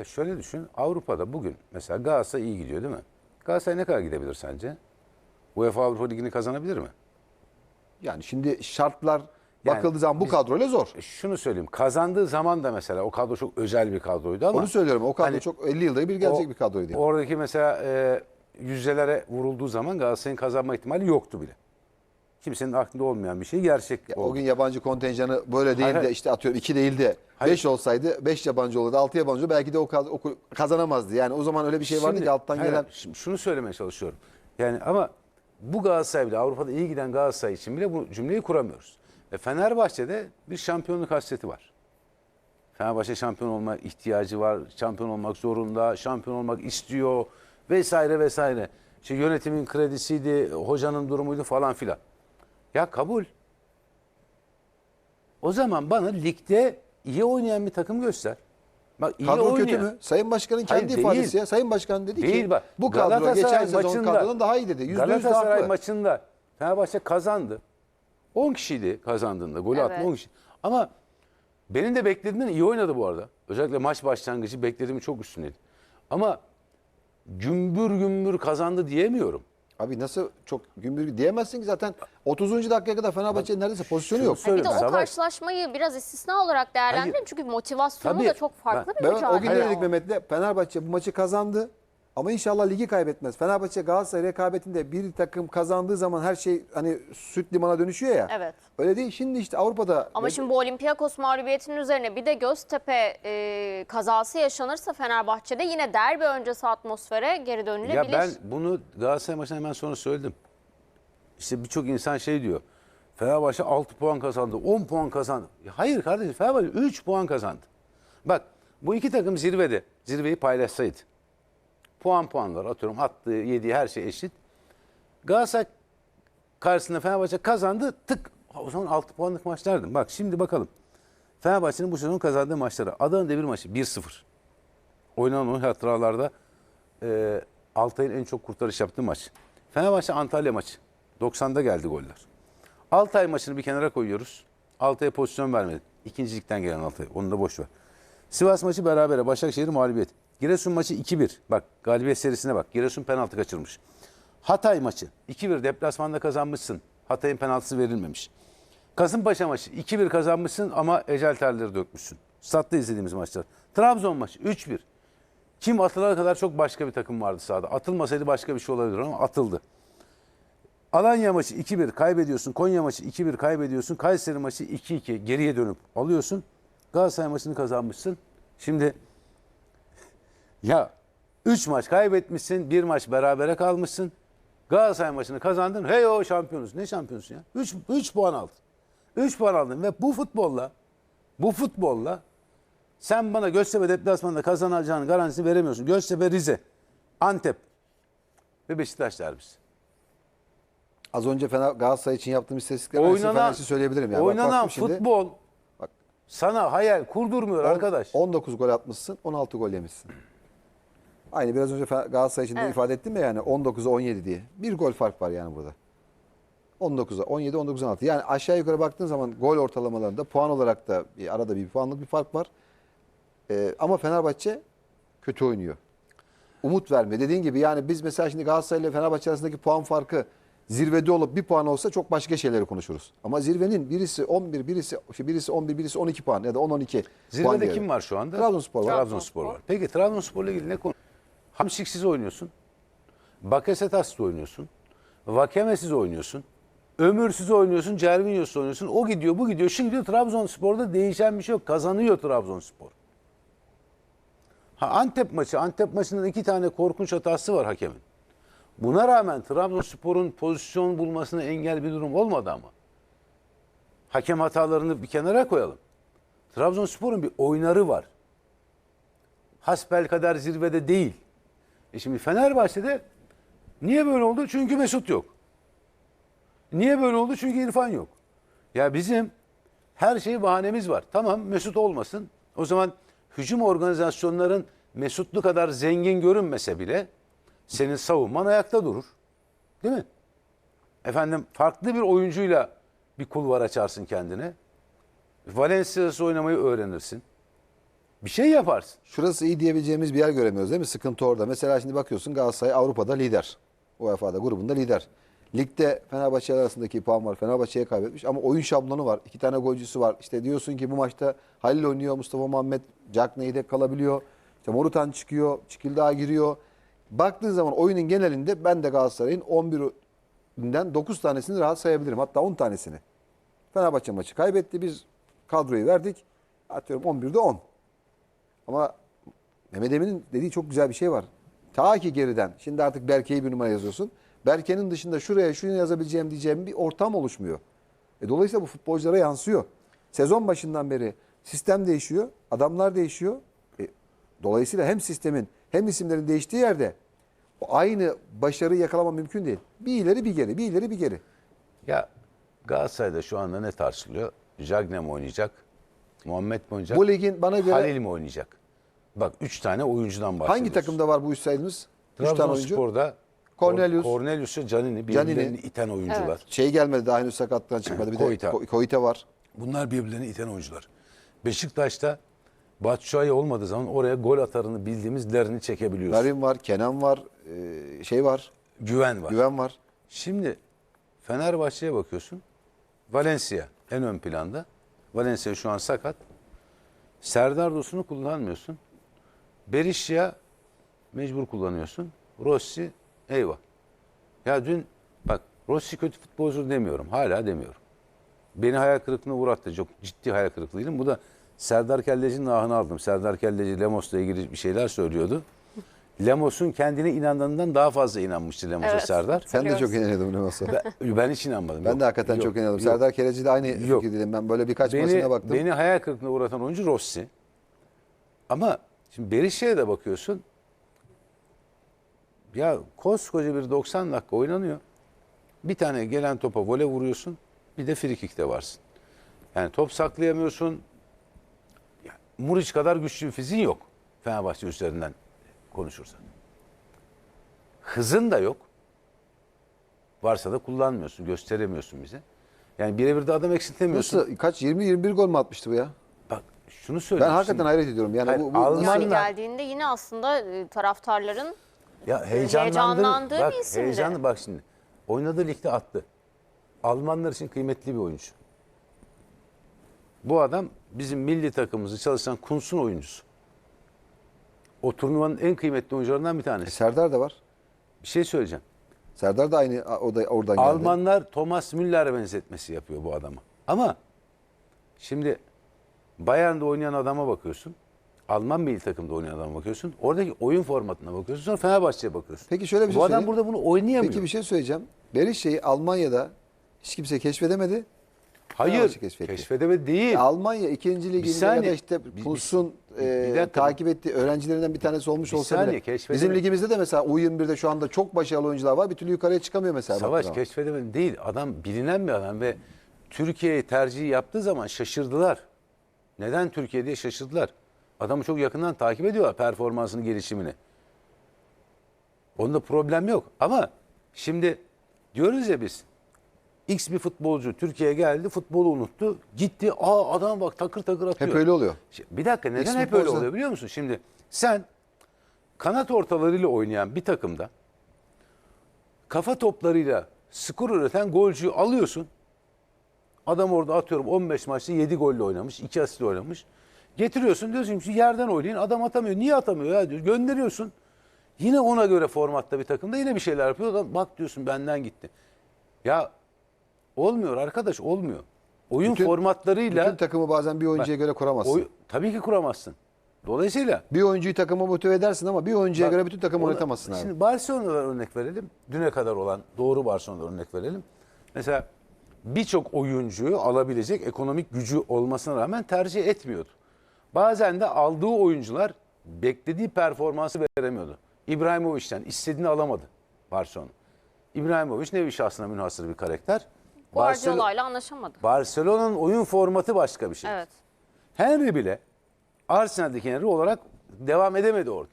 E Şöyle düşün. Avrupa'da bugün mesela Galatasaray iyi gidiyor değil mi? Galatasaray ne kadar gidebilir sence? UEFA Avrupa Ligi'ni kazanabilir mi? Yani şimdi şartlar Yani bakıldığı zaman bu biz- kadroyla zor. E şunu söyleyeyim. Kazandığı zaman da mesela o kadro çok özel bir kadroydu ama Onu söylüyorum. O kadro Hani çok 50 yılda bir gelecek bir kadroydu. yani. Oradaki mesela e, yüzdelere vurulduğu zaman Galatasaray'ın kazanma ihtimali yoktu bile. Kimsenin aklında olmayan bir şey gerçek Ya oldu. o gün yabancı kontenjanı böyle değil de işte atıyorum 2 değil de Hayır. 5 olsaydı 5 yabancı olurdu 6 yabancı olurdu belki de o, kaz- o kazanamazdı. Yani o zaman öyle bir şey vardı Şimdi- ki alttan hayır, gelen Şimdi şunu söylemeye çalışıyorum. Yani ama bu Galatasaray bile Avrupa'da iyi giden Galatasaray için bile bu cümleyi kuramıyoruz. Ve Fenerbahçe'de bir şampiyonluk hasreti var. Fenerbahçe şampiyon olma ihtiyacı var. Şampiyon olmak zorunda. Şampiyon olmak istiyor. Vesaire vesaire. İşte yönetimin kredisiydi, hocanın durumuydu falan filan. Ya kabul. O zaman bana ligde iyi oynayan bir takım göster. Bak iyi kadro oynayan. kötü mü? Sayın Başkan'ın Hayır, kendi değil. ifadesi ya. Sayın Başkan dedi Değil ki bak. bu kadro Galatasaray geçen sezon maçında- kadrodan daha iyi dedi. %100 de Galatasaray haklı. maçında Fenerbahçe kazandı. 10 kişiydi kazandığında. Golü Evet. atma 10 kişi. Ama benim de beklediğimden iyi oynadı bu arada. Özellikle maç başlangıcı beklediğimi çok üstündeydi. Ama gümbür gümbür kazandı diyemiyorum. Abi nasıl çok gümbür diyemezsin ki zaten 30. dakikaya kadar Fenerbahçe'nin neredeyse pozisyonu yok. Bir de o Savaş. karşılaşmayı biraz istisna olarak değerlendirin. Hayır. Çünkü motivasyonu Tabii. da çok farklı bir Ben mücadele. o gün ne dedik. Mehmet'le? Fenerbahçe bu maçı kazandı. Ama inşallah ligi kaybetmez. Fenerbahçe Galatasaray rekabetinde bir takım kazandığı zaman her şey hani süt limana dönüşüyor ya. Evet. Öyle değil. Şimdi işte Avrupa'da Ama şimdi bu Olympiakos mağlubiyetinin üzerine bir de Göztepe e, kazası yaşanırsa Fenerbahçe'de yine derbi öncesi atmosfere geri dönülebilir. Ya ben bunu Galatasaray maçına hemen sonra söyledim. İşte birçok insan şey diyor. Fenerbahçe 6 puan kazandı, 10 puan kazandı. Ya hayır kardeşim Fenerbahçe 3 puan kazandı. Bak bu iki takım zirvede. Zirveyi paylaşsaydı. Puan puanlar atıyorum attığı, yediği her şey eşit. Galatasaray karşısında Fenerbahçe kazandı. Tık o zaman 6 puanlık maçlardı. Bak şimdi bakalım. Fenerbahçe'nin bu sezon kazandığı maçları. Adana Demir maçı 1-0. Oynanan o hatıralarda e, Altay'ın en çok kurtarış yaptığı maç. Fenerbahçe Antalya maçı. 90'da geldi goller. Altay maçını bir kenara koyuyoruz. Altay'a pozisyon vermedi. İkincilikten gelen Altay. Onu da boş ver. Sivas maçı berabere. Başakşehir mağlubiyet. Giresun maçı 2-1. Bak galibiyet serisine bak. Giresun penaltı kaçırmış. Hatay maçı 2-1 deplasmanda kazanmışsın. Hatay'ın penaltısı verilmemiş. Kasımpaşa maçı 2-1 kazanmışsın ama ecel terleri dökmüşsün. Statta izlediğimiz maçlar. Trabzon maçı 3-1. Kim atılana kadar çok başka bir takım vardı sahada. Atılmasaydı başka bir şey olabilir ama atıldı. Alanya maçı 2-1 kaybediyorsun. Konya maçı 2-1 kaybediyorsun. Kayseri maçı 2-2 geriye dönüp alıyorsun. Galatasaray maçını kazanmışsın. Şimdi ya 3 maç kaybetmişsin, 1 maç berabere kalmışsın. Galatasaray maçını kazandın. Hey o şampiyonuz. Ne şampiyonsun ya? 3 3 puan aldın. 3 puan aldın ve bu futbolla bu futbolla sen bana Göztepe deplasmanında kazanacağını garantisini veremiyorsun. Göztepe Rize, Antep ve Beşiktaş derbisi. az önce Fener Galatasaray için yaptığım istatistikleri ben size Oynanan, için söyleyebilirim. Yani. Bak, oynanan şimdi, futbol Bak. sana hayal kurdurmuyor on- arkadaş. 19 gol atmışsın, 16 gol yemişsin. Aynı biraz önce Galatasaray için de Evet. ifade ettim ya yani 19'a 17 diye. Bir gol fark var yani burada. 19'a 17, 19'a 16. Yani aşağı yukarı baktığın zaman gol ortalamalarında puan olarak da bir arada bir puanlık bir fark var. Ee, ama Fenerbahçe kötü oynuyor. Umut vermiyor. Dediğin gibi yani biz mesela şimdi Galatasaray ile Fenerbahçe arasındaki puan farkı zirvede olup bir puan olsa çok başka şeyleri konuşuruz. Ama zirvenin birisi 11, birisi şey birisi 11, birisi 12 puan ya da 10-12 puan Zirvede diyelim. kim var şu anda? Trabzonspor var. Trabzonspor var. Peki Trabzonspor'la ilgili ne konu? Hamşiksiz oynuyorsun. Bakasetas'la oynuyorsun. Vakeme'siz oynuyorsun. Ömürsüz oynuyorsun. Cervinho'suz oynuyorsun. O gidiyor, bu gidiyor. Şimdi gidiyor Trabzonspor'da değişen bir şey yok. Kazanıyor Trabzonspor. Ha Antep maçı. Antep maçının iki tane korkunç hatası var hakemin. Buna rağmen Trabzonspor'un pozisyon bulmasına engel bir durum olmadı ama. Hakem hatalarını bir kenara koyalım. Trabzonspor'un bir oynarı var. Hasbel kadar zirvede değil. E şimdi Fenerbahçe'de niye böyle oldu? Çünkü Mesut yok. Niye böyle oldu? Çünkü İrfan yok. Ya bizim her şey bahanemiz var. Tamam Mesut olmasın. O zaman hücum organizasyonların Mesutlu kadar zengin görünmese bile senin savunman ayakta durur. Değil mi? Efendim farklı bir oyuncuyla bir kulvar açarsın kendine. Valencia'sı oynamayı öğrenirsin. Bir şey yaparsın. Şurası iyi diyebileceğimiz bir yer göremiyoruz değil mi? Sıkıntı orada. Mesela şimdi bakıyorsun Galatasaray Avrupa'da lider. UEFA'da grubunda lider. Ligde Fenerbahçe arasındaki puan var. Fenerbahçe'ye kaybetmiş ama oyun şablonu var. İki tane golcüsü var. İşte diyorsun ki bu maçta Halil oynuyor, Mustafa Muhammed, Jack Ney'de kalabiliyor. İşte Morutan çıkıyor, Çikildağ giriyor. Baktığın zaman oyunun genelinde ben de Galatasaray'ın 11'inden 9 tanesini rahat sayabilirim. Hatta 10 tanesini. Fenerbahçe maçı kaybetti. Biz kadroyu verdik. Atıyorum 11'de 10. Ama Mehmet Emin'in dediği çok güzel bir şey var. Ta ki geriden. Şimdi artık Berke'yi bir numara yazıyorsun. Berke'nin dışında şuraya şunu yazabileceğim diyeceğim bir ortam oluşmuyor. E, dolayısıyla bu futbolculara yansıyor. Sezon başından beri sistem değişiyor. Adamlar değişiyor. E, dolayısıyla hem sistemin hem isimlerin değiştiği yerde o aynı başarıyı yakalama mümkün değil. Bir ileri bir geri, bir ileri bir geri. Ya Galatasaray'da şu anda ne tartışılıyor? Jagne mi oynayacak? Muhammed mi oynayacak? Bu ligin bana göre Halil mi oynayacak? Bak üç tane oyuncudan bahsediyoruz. hangi takımda var bu üç sayımız? Üç tane oyuncu. Trabzonspor'da Cornelius. Cornelius'u Canini birbirlerini iten oyuncular. Şey gelmedi daha henüz sakatlıktan çıkmadı. Bir de Koyta. Ko- Koyta var. Bunlar birbirlerini iten oyuncular. Beşiktaş'ta Batshuayi olmadığı zaman oraya gol atarını bildiğimiz lerini çekebiliyorsun. Larin var, Kenan var, e, şey var, Güven var. Güven var. Şimdi Fenerbahçe'ye bakıyorsun. Valencia en ön planda. Valencia şu an sakat. Serdar Dursun'u kullanmıyorsun. Berisha mecbur kullanıyorsun. Rossi eyvah. Ya dün bak Rossi kötü futbolcu demiyorum. Hala demiyorum. Beni hayal kırıklığına uğrattı. Çok ciddi hayal kırıklığıydım. Bu da Serdar Kelleci'nin ahını aldım. Serdar Kelleci Lemos'la ilgili bir şeyler söylüyordu. Lemos'un kendine inandığından daha fazla inanmıştı Lemos'a Evet. Serdar. Sen de çok inanıyordun ne olsa. Ben, ben hiç inanmadım. Ben Yok, de hakikaten yok, çok inanıyordum. yok. Serdar Kereci de aynı Yok. fikirdeydim. Ben böyle birkaç beni, maçına baktım. Beni hayal kırıklığına uğratan oyuncu Rossi. Ama şimdi Berisha'ya da bakıyorsun. Ya koskoca bir 90 dakika oynanıyor. Bir tane gelen topa vole vuruyorsun. Bir de frikikte varsın. Yani top saklayamıyorsun. Ya, Muriç kadar güçlü bir fiziğin yok. Fenerbahçe üzerinden konuşursan. Hızın da yok. Varsa da kullanmıyorsun, gösteremiyorsun bize. Yani birebir de adam eksiltemiyorsun. Nasıl? Kaç? 20-21 gol mü atmıştı bu ya? Şunu Ben hakikaten hayret ediyorum. Yani Hayır, bu, bu Alman- Yani geldiğinde yine aslında e, taraftarların ya heyecanlandı. heyecanlandığı bak, bir isimdi. Heyecanlı bak şimdi. Oynadığı ligde attı. Almanlar için kıymetli bir oyuncu. Bu adam bizim milli takımımızı çalışan Kuntz'un oyuncusu. O turnuvanın en kıymetli oyuncularından bir E, tanesi. Serdar da var. Bir şey söyleyeceğim. Serdar da aynı o da oradan geldi. Almanlar Thomas Müller'e benzetmesi yapıyor bu adama. Ama şimdi Bayern'de oynayan adama bakıyorsun. Alman milli takımda oynayan adama bakıyorsun. Oradaki oyun formatına bakıyorsun. Sonra Fenerbahçe'ye bakıyorsun. Peki şöyle bir şey Bu adam söyleyeyim. burada bunu oynayamıyor. Peki bir şey söyleyeceğim. Berişe'yi Almanya'da hiç kimse keşfedemedi. Hayır. Fenerbahçe keşfetti. Keşfedemedi değil. Almanya 2. liginde ya saniye. da işte Bir- bir- Puls'un bir- e, dakika. takip ettiği öğrencilerinden bir tanesi olmuş Bir olsa saniye, bile. keşfedemedi. Bizim ligimizde de mesela U21'de şu anda çok başarılı oyuncular var. Bir türlü yukarıya çıkamıyor mesela. Savaş baktığın keşfedemedi değil. Adam bilinen bir adam ve Türkiye'yi tercih yaptığı zaman şaşırdılar. Neden Türkiye diye şaşırdılar. Adamı çok yakından takip ediyorlar performansını, gelişimini. Onda problem yok. Ama şimdi diyoruz ya biz X bir futbolcu Türkiye'ye geldi, futbolu unuttu. Gitti. Aa adam bak takır takır atıyor. Hep öyle oluyor. Bir dakika neden X hep öyle oluyor biliyor musun? Şimdi sen kanat ortalarıyla oynayan bir takımda kafa toplarıyla skor üreten golcüyü alıyorsun. Adam orada atıyorum 15 maçta 7 golle oynamış, 2 asistle oynamış. Getiriyorsun diyorsun ki yerden oynayın. Adam atamıyor. Niye atamıyor ya diyor. Gönderiyorsun. Yine ona göre formatta bir takımda yine bir şeyler yapıyor. Adam, bak diyorsun benden gitti. Ya olmuyor arkadaş olmuyor. Oyun Bütün- formatlarıyla Bütün takımı bazen bir oyuncuya göre kuramazsın. oy- tabii ki kuramazsın. Dolayısıyla Bir oyuncuyu takıma motive edersin ama bir oyuncuya Bak, göre bütün takımı ona- oynatamazsın abi. Şimdi Barcelona'dan örnek verelim. Düne kadar olan doğru Barcelona'dan örnek verelim. Mesela birçok oyuncuyu alabilecek ekonomik gücü olmasına rağmen tercih etmiyordu. Bazen de aldığı oyuncular beklediği performansı veremiyordu. İbrahimovic'ten istediğini alamadı Barcelona. İbrahimovic nevi şahsına münhasır bir karakter. Barcelona- Guardiola ile anlaşamadı. Barcelona'nın oyun formatı başka bir şey. Evet. Henry bile Arsenal'deki Henry olarak devam edemedi orada.